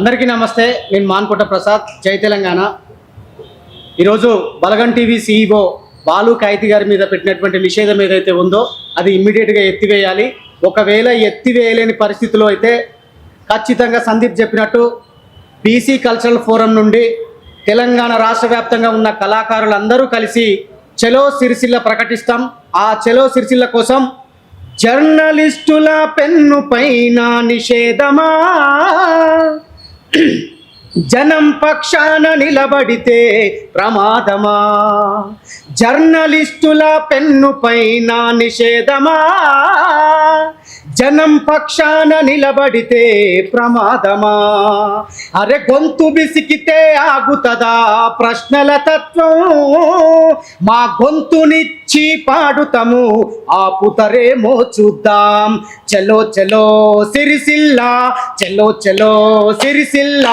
అందరికీ నమస్తే నేను మాన్కోట ప్రసాద్ జై తెలంగాణ. ఈరోజు బలగం టీవీ సీఈఓ బాలు కాయితి గారి మీద పెట్టినటువంటి నిషేధం ఏదైతే ఉందో అది ఇమ్మీడియట్గా ఎత్తివేయాలి. ఒకవేళ ఎత్తివేయలేని పరిస్థితిలో అయితే ఖచ్చితంగా సందీప్ చెప్పినట్టు బీసీ కల్చరల్ ఫోరం నుండి తెలంగాణ రాష్ట్ర వ్యాప్తంగా ఉన్న కళాకారులందరూ కలిసి చెలో సిరిసిల్ల ప్రకటిస్తాం. ఆ చెలో సిరిసిల్ల కోసం జర్నలిస్టుల పెన్ను పైన నిషేధమా? జనం పక్షాన నిలబడితే ప్రమాదమా? జర్నలిస్టుల పెన్ను పైన నిషేధమా? జనం పక్షాన నిలబడితే ప్రమాదమా? అరే గొంతు బిసికితే ఆగుతదా ప్రశ్నల తత్వం? మా గొంతునిచ్చి పాడుతాము ఆపుతరేమో చూద్దాం. చలో చలో సిరిసిల్ల చలో చలో సిరిసిల్ల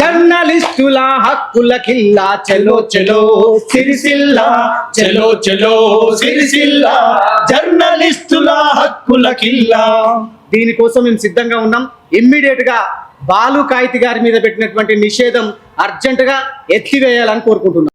జర్నలిస్టుల హక్కుల కిల్ల. చలో చలో సిరిసిల్ల చలో చలో సిరిసిల్ల జర్నలిస్టుల హక్కుల కిల్ల. దీనికోసం మేము సిద్ధంగా ఉన్నాం. ఇమ్మీడియట్గా బాలు కాయితి గారి మీద పెట్టినటువంటి నిషేధం అర్జెంటుగా ఎత్తివేయాలని కోరుకుంటున్నాం.